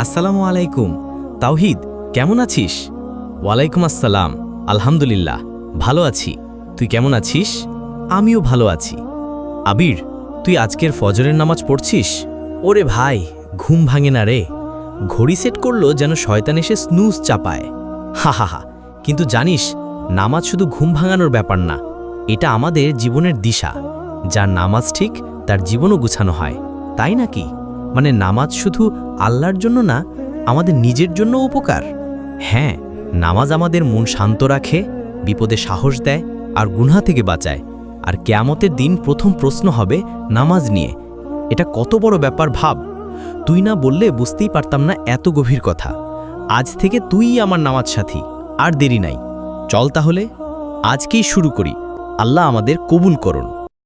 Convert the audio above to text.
আসসালামু আলাইকুম। তাওহিদ, কেমন আছিস? ওয়ালাইকুম আসসালাম। আলহামদুলিল্লাহ, ভালো আছি। তুই কেমন আছিস? আমিও ভালো আছি। আবির, তুই আজকের ফজরের নামাজ পড়ছিস? ওরে ভাই, ঘুম ভাঙে না রে। ঘড়ি সেট করল যেন শয়তান এসে স্নুজ চাপায়। হা হা হা। কিন্তু জানিস, নামাজ শুধু ঘুম ভাঙানোর ব্যাপার না, এটা আমাদের জীবনের দিশা। যার নামাজ ঠিক, তার জীবনও গুছানো হয়। তাই নাকি? মানে নামাজ শুধু আল্লাহর জন্য না, আমাদের নিজের জন্য উপকার। হ্যাঁ নামাজ আমাদের মন শান্ত রাখে, বিপদে সাহস দেয় আর গুনহা থেকে বাঁচায়। আর কেয়ামতের দিন প্রথম প্রশ্ন হবে নামাজ নিয়ে। এটা কত বড় ব্যাপার ভাব। তুই না বললে বুঝতেই পারতাম না এত গভীর কথা। আজ থেকে তুই আমার নামাজ সাথী, আর দেরি নাই। চল তাহলে, আজকেই শুরু করি। আল্লাহ আমাদের কবুল করুন।